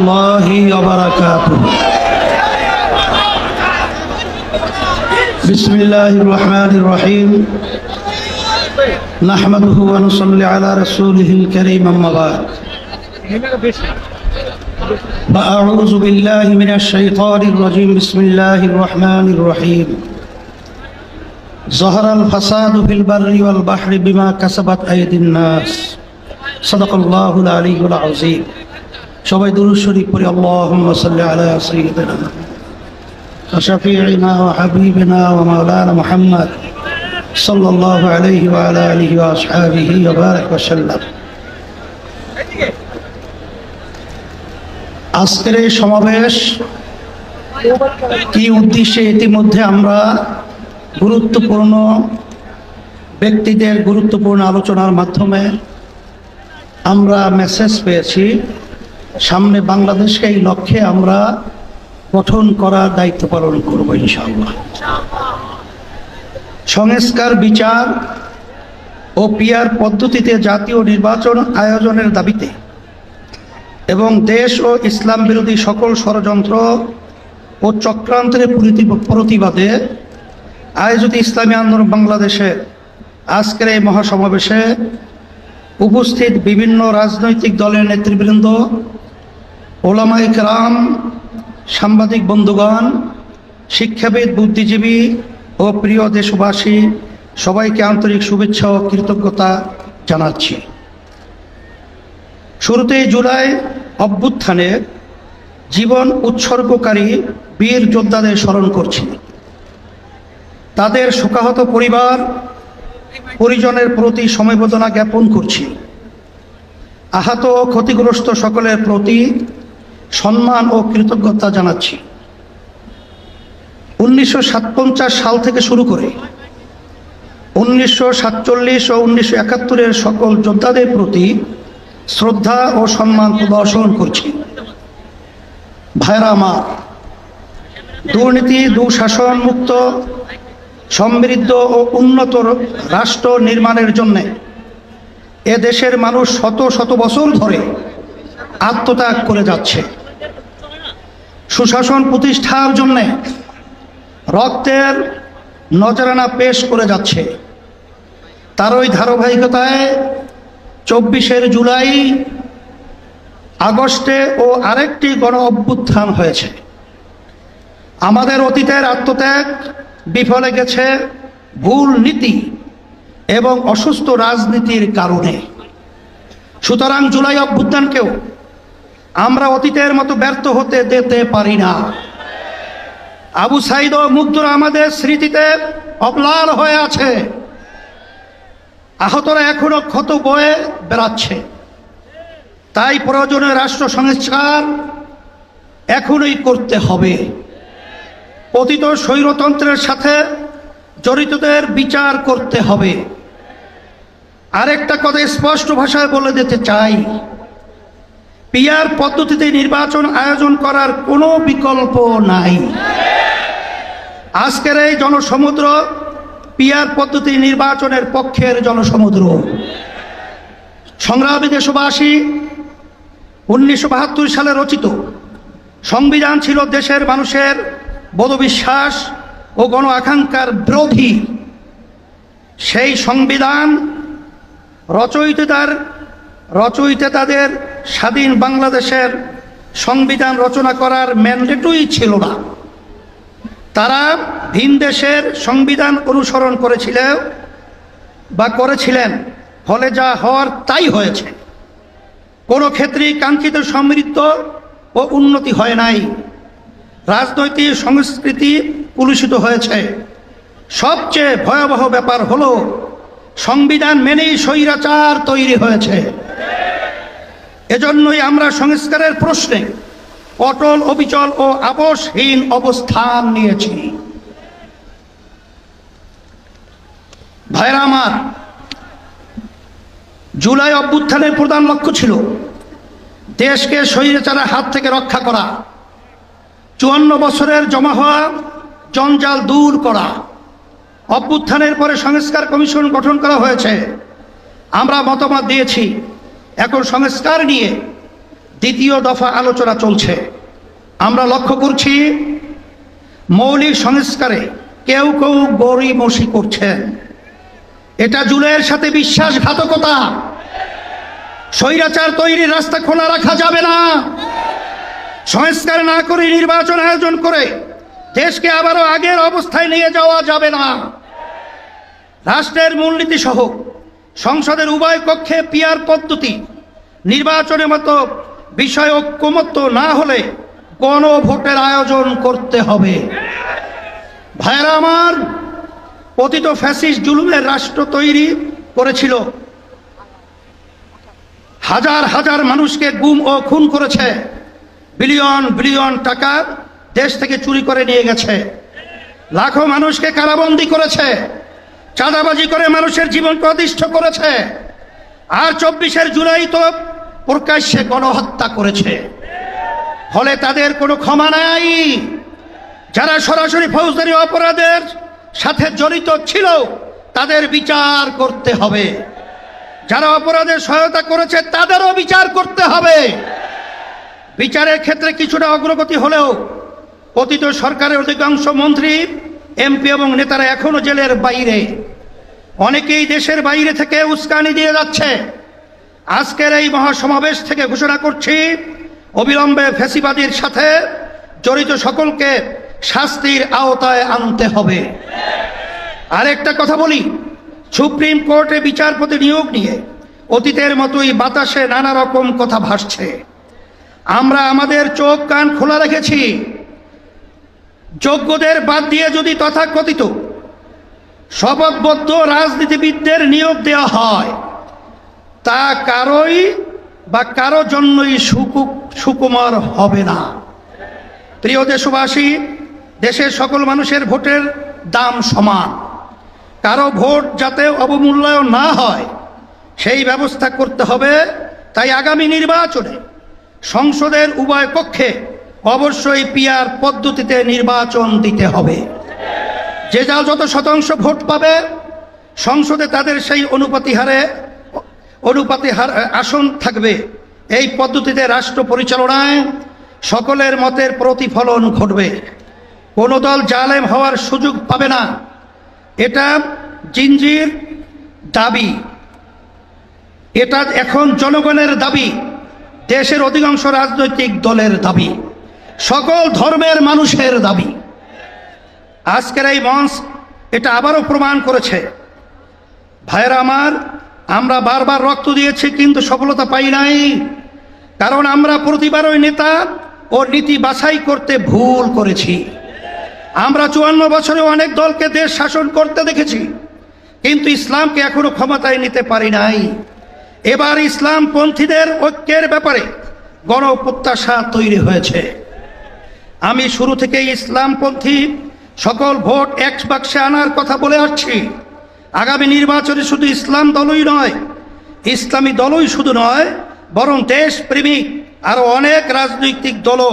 الله وبركاته. بسم الله الرحمن الرحيم. نحمده ونصلي على رسوله الكريم أما بعد. فأعوذ بالله من الشيطان الرجيم. بسم الله الرحمن الرحيم. ظهر الفساد في البر والبحر بما كسبت أيدي الناس. صدق الله العلي العظيم. সবাই দুরু শরীফ পড়ি আল্লাহমদ আজকের এই সমাবেশ কি উদ্দেশ্যে ইতিমধ্যে আমরা গুরুত্বপূর্ণ ব্যক্তিদের গুরুত্বপূর্ণ আলোচনার মাধ্যমে আমরা মেসেজ পেয়েছি। সামনে বাংলাদেশকে এই লক্ষ্যে আমরা গঠন করার দায়িত্ব পালন করব ইনশাআল্লাহ। সংস্কার, বিচার ও পিয়ার পদ্ধতিতে জাতীয় নির্বাচন আয়োজনের দাবিতে এবং দেশ ও ইসলাম বিরোধী সকল ষড়যন্ত্র ও চক্রান্তের প্রতিবাদে আয়োজিত ইসলামী আন্দোলন বাংলাদেশে আজকের এই মহাসমাবেশে উপস্থিত বিভিন্ন রাজনৈতিক দলের নেতৃবৃন্দ ওলামাই রাম সাংবাদিক বন্ধুগণ, শিক্ষাবিদ, বুদ্ধিজীবী ও প্রিয় দেশবাসী, সবাইকে আন্তরিক শুভেচ্ছা ও কৃতজ্ঞতা জানাচ্ছি। শুরুতেই জুলাই অভ্যুত্থানে জীবন উৎসর্গকারী বীর যোদ্ধাদের স্মরণ করছি। তাদের শোকাহত পরিবার, পরিজনের প্রতি সমবেদনা জ্ঞাপন করছি। আহত ক্ষতিগ্রস্ত সকলের প্রতি সম্মান ও কৃতজ্ঞতা জানাচ্ছি। উনিশশো সাল থেকে শুরু করে উনিশশো সাতচল্লিশ ও উনিশশো একাত্তরের সকল যোদ্ধাদের প্রতি শ্রদ্ধা ও সম্মান প্রদর্শন করছি। ভাইরা আমার, দুর্নীতি দুঃশাসন মুক্ত সমৃদ্ধ ও উন্নত রাষ্ট্র নির্মাণের জন্যে এ দেশের মানুষ শত শত বছর ধরে আত্মত্যাগ করে যাচ্ছে। সুশাসন প্রতিষ্ঠার জন্যে রক্তের নজরানা পেশ করে যাচ্ছে। তার ওই ধারাবাহিকতায় চব্বিশের জুলাই আগস্টে ও আরেকটি গণ অভ্যুত্থান হয়েছে। আমাদের অতীতের আত্মত্যাগ বিফলে গেছে ভুল নীতি এবং অসুস্থ রাজনীতির কারণে। সুতরাং জুলাই অভ্যুত্থানকেও আমরা অতীতের মতো ব্যর্থ হতে দিতে পারি না। আবু সাইদ ও মুগ্ধরা আমাদের স্মৃতিতে অবলাল হয়ে আছে। আহতরা এখনও ক্ষত বয়ে বেড়াচ্ছে। তাই প্রয়োজনে রাষ্ট্র সংস্কার এখনই করতে হবে। পতিত স্বৈরতন্ত্রের সাথে জড়িতদের বিচার করতে হবে। আরেকটা কথা স্পষ্ট ভাষায় বলে দিতে চাই। পিয়ার পদ্ধতিতে নির্বাচন আয়োজন করার কোনো বিকল্প নাই। আজকের এই জনসমুদ্র পিয়ার পদ্ধতি নির্বাচনের পক্ষের জনসমুদ্র। সংগ্রামী দেশবাসী, উনিশশো বাহাত্তর সালে রচিত সংবিধান ছিল দেশের মানুষের বোধবিশ্বাস ও গণ আকাঙ্ক্ষার বিরোধী। সেই সংবিধান রচয়িতার রচয়িতা তাদের স্বাধীন বাংলাদেশের সংবিধান রচনা করার ম্যান্ডেটই ছিল না। তারা ভিন দেশের সংবিধান অনুসরণ করেছিল বা করেছিলেন, ফলে যা হওয়ার তাই হয়েছে। কোনো ক্ষেত্রেই কাঙ্ক্ষিত সমৃদ্ধ ও উন্নতি হয় নাই। রাজনৈতিক সংস্কৃতি কুলুষিত হয়েছে। সবচেয়ে ভয়াবহ ব্যাপার হলো, সংবিধান মেনেই স্বৈরাচার তৈরি হয়েছে। এজন্যই আমরা সংস্কারের প্রশ্নে অটল, অবিচল ও আপসহীন অবস্থান নিয়েছি। ভাইরা আমার, জুলাই অভ্যুত্থানের প্রধান লক্ষ্য ছিল দেশকে স্বৈরাচারের হাত থেকে রক্ষা করা, চুয়ান্ন বছরের জমা হওয়া, জঞ্জাল দূর করা। অভ্যুত্থানের পরে সংস্কার কমিশন গঠন করা হয়েছে। আমরা মতামত দিয়েছি এখন সংস্কার নিয়ে দ্বিতীয় দফা আলোচনা চলছে। আমরা লক্ষ্য করছি, মৌলিক সংস্কারে কেউ কেউ গরিমসি করছেন। এটা জুলের সাথে বিশ্বাসঘাতকতা। স্বৈরাচার তৈরির রাস্তা খোলা রাখা যাবে না। সংস্কার না করে নির্বাচন আয়োজন করে দেশকে আবারও আগের অবস্থায় নিয়ে যাওয়া যাবে না। রাষ্ট্রের মূলনীতি সহ সংসদের উভয় কক্ষে পিয়ার পদ্ধতি। নির্বাচনের মতো বিষয় ঐক্যমত্য না হলে গণভোটের আয়োজন করতে হবে। ভাইরা আমার, পতিত ফ্যাসিস্ট জুলুমের রাষ্ট্র তৈরি করেছিল। হাজার হাজার মানুষকে গুম ও খুন করেছে। বিলিয়ন বিলিয়ন টাকা দেশ থেকে চুরি করে নিয়ে গেছে। লাখো মানুষকে কারাবন্দি করেছে। চাঁদাবাজি করে মানুষের জীবনকে অতিষ্ঠ করেছে। আর চব্বিশের জুলাই তো প্রকাশ্যে গণহত্যা করেছে। ফলে তাদের কোনো ক্ষমা নাই। যারা সরাসরি ফৌজদারি অপরাধের সাথে জড়িত ছিল, তাদের বিচার করতে হবে। যারা অপরাধের সহায়তা করেছে, তাদেরও বিচার করতে হবে। বিচারের ক্ষেত্রে কিছুটা অগ্রগতি হলেও, অতীত সরকারের অধিকাংশ মন্ত্রী এমপি এবং নেতারা এখনও জেলের বাইরে। অনেকেই দেশের বাইরে থেকে উস্কানি দিয়ে যাচ্ছে। আজকের এই মহাসমাবেশ থেকে ঘোষণা করছি, অবিলম্বে ফেসিবাদীর সাথে জড়িত সকলকে শাস্তির আওতায় আনতে হবে। আরেকটা কথা বলি, সুপ্রিম কোর্টে বিচারপতি নিয়োগ নিয়ে অতীতের মতোই বাতাসে নানা রকম কথা ভাসছে। আমরা আমাদের চোখ কান খোলা রেখেছি যোগ্যদের বাদ দিয়ে যদি তথাকথিত শপথবদ্ধ রাজনীতিবিদদের নিয়োগ দেওয়া হয়, তা কারোই বা কারও জন্যই সুকু, সুকুমার হবে না। প্রিয় দেশবাসী, দেশের সকল মানুষের ভোটের দাম সমান। কারও ভোট যাতে অবমূল্যায়ন না হয়, সেই ব্যবস্থা করতে হবে। তাই আগামী নির্বাচনে সংসদের উভয় পক্ষে অবশ্যই পিয়ার পদ্ধতিতে নির্বাচন দিতে হবে। যে যা যত শতাংশ ভোট পাবে, সংসদে তাদের সেই অনুপাতি হারে, অনুপাতি হার, আসন থাকবে। এই পদ্ধতিতে রাষ্ট্র পরিচালনায় সকলের মতের প্রতিফলন ঘটবে। কোনো দল জালেম হওয়ার সুযোগ পাবে না। এটা জিঞ্জির দাবি। এটা এখন জনগণের দাবি। দেশের অধিকাংশ রাজনৈতিক দলের দাবি। সকল ধর্মের মানুষের দাবি। আজকের এই মঞ্চ এটা আবারও প্রমাণ করেছে। ভাইয়েরা আমার, আমরা বারবার রক্ত দিয়েছি, কিন্তু সফলতা পাই নাই। কারণ আমরা প্রতিবারই নেতা ও নীতি বাছাই করতে ভুল করেছি। আমরা চুয়ান্ন বছরে অনেক দলকে দেশ শাসন করতে দেখেছি, কিন্তু ইসলামকে এখনও ক্ষমতায় নিতে পারি নাই। এবার ইসলাম পন্থীদের ঐক্যের ব্যাপারে গণ প্রত্যাশা তৈরি হয়েছে। আমি শুরু থেকে ইসলামপন্থী, সকল ভোট এক বাক্সে আনার কথা বলে আসছি। আগামী নির্বাচনে শুধু ইসলাম দলই নয়, ইসলামী দলই শুধু নয়, বরং দেশপ্রেমিক আরও অনেক রাজনৈতিক দলও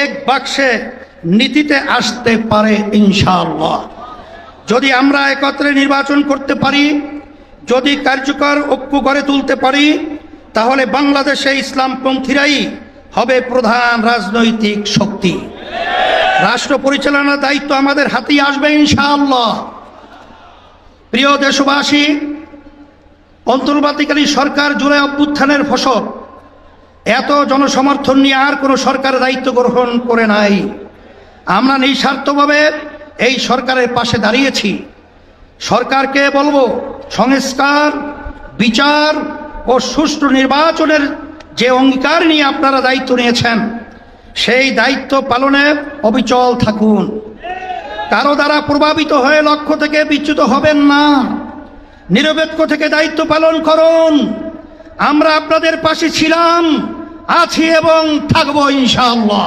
এক বাক্সে নীতিতে আসতে পারে ইনশাআল্লাহ। যদি আমরা একত্রে নির্বাচন করতে পারি, যদি কার্যকর ঐক্য গড়ে তুলতে পারি, তাহলে বাংলাদেশে ইসলামপন্থীরাই হবে প্রধান রাজনৈতিক শক্তি। রাষ্ট্র পরিচালনার দায়িত্ব আমাদের হাতেই আসবে ইনশাআল্লাহ। প্রিয় দেশবাসী অন্তর্বর্তীকালীন সরকার জুলাই অভ্যুত্থানের ফসল, এত জনসমর্থন নিয়ে আর কোনো সরকার দায়িত্ব গ্রহণ করে নাই। আমরা নিঃস্বার্থভাবে এই সরকারের পাশে দাঁড়িয়েছি। সরকারকে বলব, সংস্কার, বিচার ও সুষ্ঠু নির্বাচনের যে অঙ্গীকার নিয়ে আপনারা দায়িত্ব নিয়েছেন, সেই দায়িত্ব পালনে অবিচল থাকুন। কারও দ্বারা প্রভাবিত হয়ে লক্ষ্য থেকে বিচ্যুত হবেন না। নিরপেক্ষ থেকে দায়িত্ব পালন করুন। আমরা আপনাদের পাশে ছিলাম, আছি এবং থাকব ইনশাআল্লাহ।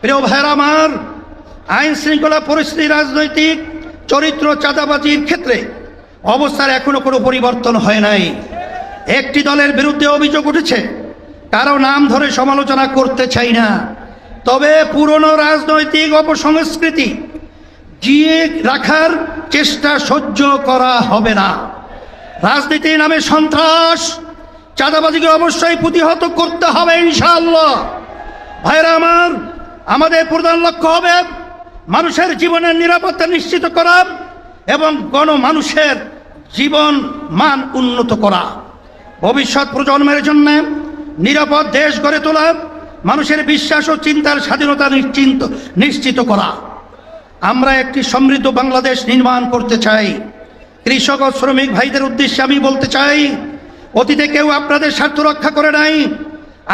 প্রিয় ভাইয়ের আমার, আইন শৃঙ্খলা পরিস্থিতি রাজনৈতিক চরিত্র চাঁদাবাজির ক্ষেত্রে অবস্থার এখনও কোনো পরিবর্তন হয় নাই। একটি দলের বিরুদ্ধে অভিযোগ উঠেছে। কারও নাম ধরে সমালোচনা করতে চাই না। তবে পুরনো রাজনৈতিক অপসংস্কৃতি জিয়ে রাখার চেষ্টা সহ্য করা হবে না। রাজনীতি নামে সন্ত্রাস, চাঁদাবাজিকে অবশ্যই প্রতিহত করতে হবে ইনশাআল্লাহ। ভাইরা আমার, আমাদের প্রধান লক্ষ্য হবে মানুষের জীবনের নিরাপত্তা নিশ্চিত করা এবং গণমানুষের জীবন মান উন্নত করা। ভবিষ্যৎ প্রজন্মের জন্য নিরাপদ দেশ গড়ে তোলা, মানুষের বিশ্বাস ও চিন্তার স্বাধীনতা নিশ্চিন্ত, নিশ্চিত করা। আমরা একটি সমৃদ্ধ বাংলাদেশ নির্মাণ করতে চাই। কৃষক ও শ্রমিক ভাইদের উদ্দেশ্যে আমি বলতে চাই, অতীতে কেউ আপনাদের স্বার্থ রক্ষা করে নাই,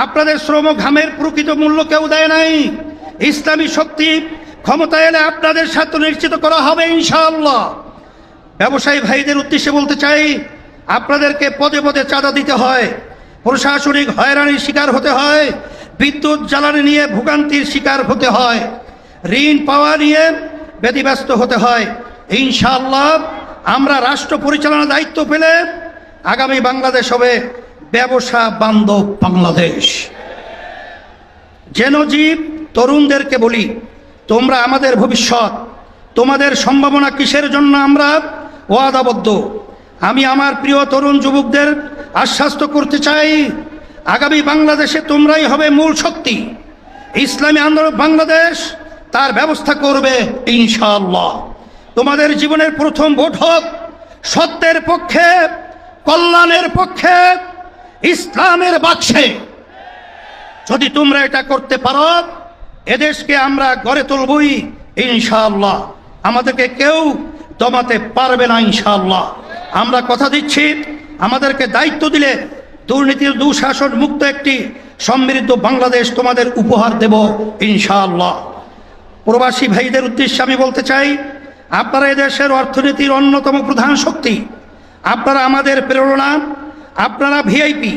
আপনাদের শ্রম ঘামের প্রকৃত মূল্য কেউ দেয় নাই। ইসলামী শক্তি ক্ষমতা এলে আপনাদের স্বার্থ নিশ্চিত করা হবে ইনশাআল্লাহ। ব্যবসায়ী ভাইদের উদ্দেশ্যে বলতে চাই আপনাদেরকে পদে পদে চাঁদা দিতে হয়। প্রশাসনিক হয়রানির শিকার হতে হয়। বিদ্যুৎ জ্বালানি নিয়ে ভোগান্তির শিকার হতে হয়। ঋণ পাওয়া নিয়ে ব্যতিব্যস্ত হতে হয়। ইনশাআল্লাহ আমরা রাষ্ট্র পরিচালনার দায়িত্ব পেলে আগামী বাংলাদেশ হবে ব্যবসা বান্ধব বাংলাদেশ। যেন জীব তরুণদেরকে বলি, তোমরা আমাদের ভবিষ্যৎ, তোমাদের সম্ভাবনা কিসের জন্য আমরা ওয়াদাবদ্ধ? আমি আমার প্রিয় তরুণ যুবকদের আশ্বাস্ত করতে চাই, আগামী বাংলাদেশে তোমরাই হবে মূল শক্তি। ইসলামী আন্দোলন বাংলাদেশ তার ব্যবস্থা করবে ইনশাআল্লাহ। তোমাদের জীবনের প্রথম ভোট হোক, সত্যের পক্ষে, কল্যাণের পক্ষে, ইসলামের বাক্সে। যদি তোমরা এটা করতে পারো, এদেশকে আমরা গড়ে তুলবই ইনশাআল্লাহ। আমাদেরকে কেউ দমাতে পারবে না ইনশাআল্লাহ। আমরা কথা দিচ্ছি, আমাদেরকে দায়িত্ব দিলে দুর্নীতির দুঃশাসন মুক্ত একটি সমৃদ্ধ বাংলাদেশ তোমাদের উপহার দেব, ইনশাআল্লাহ। প্রবাসী ভাইদের উদ্দেশ্যে আমি বলতে চাই, আপনারা এদেশের অর্থনীতির অন্যতম প্রধান শক্তি। আপনারা আমাদের প্রেরণা, আপনারা ভিআইপি,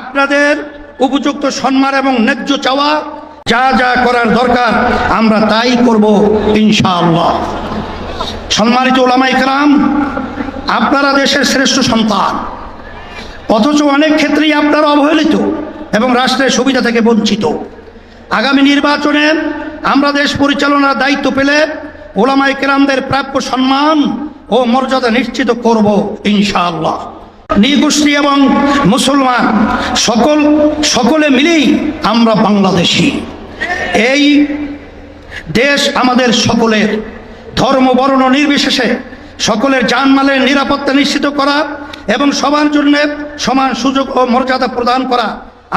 আপনাদের উপযুক্ত সম্মান এবং ন্যায্য চাওয়া, যা যা করার দরকার, আমরা তাই করব, ইনশাআল্লাহ। সম্মানিত ওলামাই কালাম আপনারা দেশের শ্রেষ্ঠ সন্তান। অথচ অনেক ক্ষেত্রেই আপনারা অবহেলিত এবং রাষ্ট্রের সুবিধা থেকে বঞ্চিত। আগামী নির্বাচনে আমরা দেশ পরিচালনার দায়িত্ব পেলে ওলামাই কেরামদের প্রাপ্য সম্মান ও মর্যাদা নিশ্চিত করব ইনশাআল্লাহ। নিগোষ্ঠী এবং মুসলমান সকল, সকলে মিলেই আমরা বাংলাদেশি। এই দেশ আমাদের সকলের। ধর্ম, বর্ণ নির্বিশেষে সকলের জানমালের নিরাপত্তা নিশ্চিত করা এবং সবার জন্য সমান সুযোগ ও মর্যাদা প্রদান করা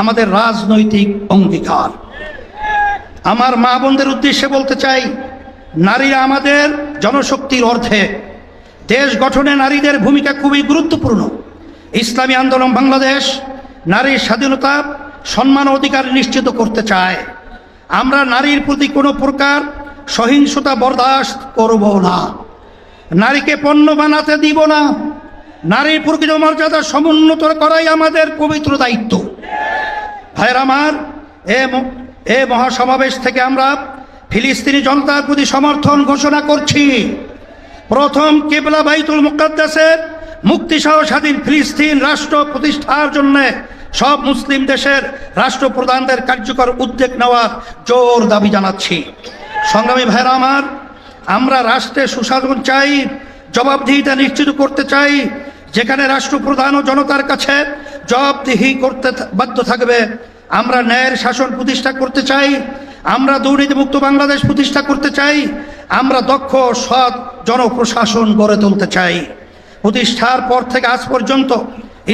আমাদের রাজনৈতিক অঙ্গীকার। আমার মা বোনদের উদ্দেশ্যে বলতে চাই, নারীরা আমাদের জনশক্তির অর্ধে। দেশ গঠনে নারীদের ভূমিকা খুবই গুরুত্বপূর্ণ। ইসলামী আন্দোলন বাংলাদেশ নারীর স্বাধীনতা, সম্মান অধিকার নিশ্চিত করতে চায়। আমরা নারীর প্রতি কোনো প্রকার সহিংসতা বরদাস্ত করব না। নারীকে পণ্য বানাতে দিব না। নারীর প্রকৃত মর্যাদা সমুন্নত করাই আমাদের পবিত্র দায়িত্ব। ভাইয়ের আমার, এ মহাসমাবেশ থেকে আমরা ফিলিস্তিনি জনতার প্রতি সমর্থন ঘোষণা করছি। প্রথম কেবলা বাইতুল মুকাদ্দাসের মুক্তিসহ স্বাধীন ফিলিস্তিন রাষ্ট্র প্রতিষ্ঠার জন্য সব মুসলিম দেশের রাষ্ট্রপ্রধানদের কার্যকর উদ্যোগ নেওয়ার জোর দাবি জানাচ্ছি। সংগ্রামী ভাইরা আমার আমরা রাষ্ট্রে সুশাসন চাই, জবাবদিহিতা নিশ্চিত করতে চাই, যেখানে রাষ্ট্রপ্রধান ও জনতার কাছে জবাবদিহি করতে বাধ্য থাকবে। আমরা ন্যায়ের শাসন প্রতিষ্ঠা করতে চাই, আমরা দুর্নীতিমুক্ত বাংলাদেশ প্রতিষ্ঠা করতে চাই, আমরা দক্ষ, সৎ জনপ্রশাসন গড়ে তুলতে চাই। প্রতিষ্ঠার পর থেকে আজ পর্যন্ত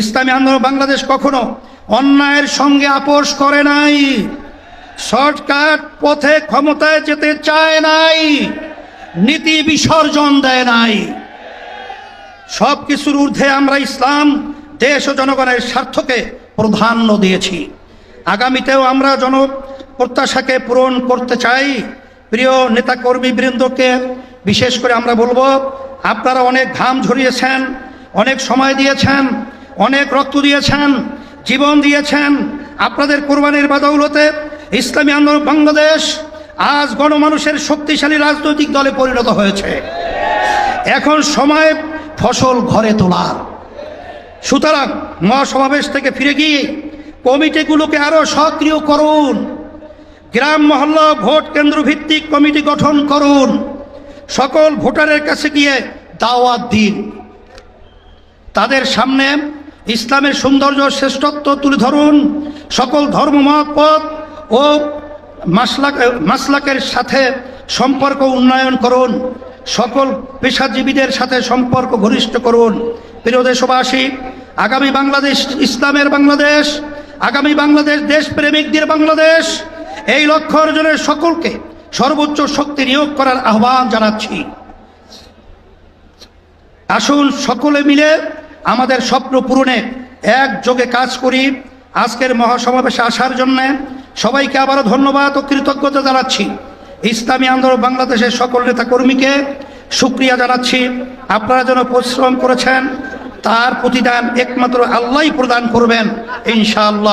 ইসলামী আন্দোলন বাংলাদেশ কখনো অন্যায়ের সঙ্গে আপোষ করে নাই। শর্টকাট পথে ক্ষমতায় যেতে চায় নাই। নীতি বিসর্জন দেয় নাই। সব কিছুর ঊর্ধ্বে আমরা ইসলাম, দেশ ও জনগণের স্বার্থকে প্রাধান্য দিয়েছি। আগামীতেও আমরা জন প্রত্যাশাকে পূরণ করতে চাই। প্রিয় নেতাকর্মী বৃন্দকে, বিশেষ করে আমরা বলব, আপনারা অনেক ঘাম ঝরিয়েছেন, অনেক সময় দিয়েছেন, অনেক রক্ত দিয়েছেন, জীবন দিয়েছেন। আপনাদের কোরবানির বাদৌলতে ইসলামী আন্দোলন বাংলাদেশ আজ গণমানুষের শক্তিশালী রাজনৈতিক দলে পরিণত হয়েছে। এখন সময় ফসল ঘরে তোলার সুতরাং মহাসমাবেশ থেকে ফিরে গিয়ে কমিটিগুলোকে আরও সক্রিয় করুন। গ্রাম মহল্লা ভোট কেন্দ্র ভিত্তিক কমিটি গঠন করুন। সকল ভোটারের কাছে গিয়ে দাওয়াত দিন। তাদের সামনে ইসলামের সৌন্দর্য শ্রেষ্ঠত্ব তুলে ধরুন। সকল ধর্মমত, পথ ও মাসলাক মাসলাকের সাথে সম্পর্ক উন্নয়ন করুন। সকল পেশাজীবীদের সাথে সম্পর্ক ঘনিষ্ঠ করুন। প্রিয় দেশবাসী, আগামী বাংলাদেশ, ইসলামের বাংলাদেশ, আগামী বাংলাদেশ দেশপ্রেমিকদের বাংলাদেশ, এই লক্ষ্য অর্জনের সকলকে সর্বোচ্চ শক্তি নিয়োগ করার আহ্বান জানাচ্ছি। আসুন সকলে মিলে আমাদের স্বপ্ন পূরণে একযোগে কাজ করি। আজকের মহাসমাবেশে আসার জন্য সবাইকে আবারও ধন্যবাদ ও কৃতজ্ঞতা জানাচ্ছি। ইসলামী আন্দোলন বাংলাদেশের সকল নেতা কর্মীকে সুক্রিয়া জানাচ্ছি। আপনারা যেন পরিশ্রম করেছেন, তার প্রতিদান একমাত্র আল্লাহ প্রদান করবেন, ইনশাআল্লাহ।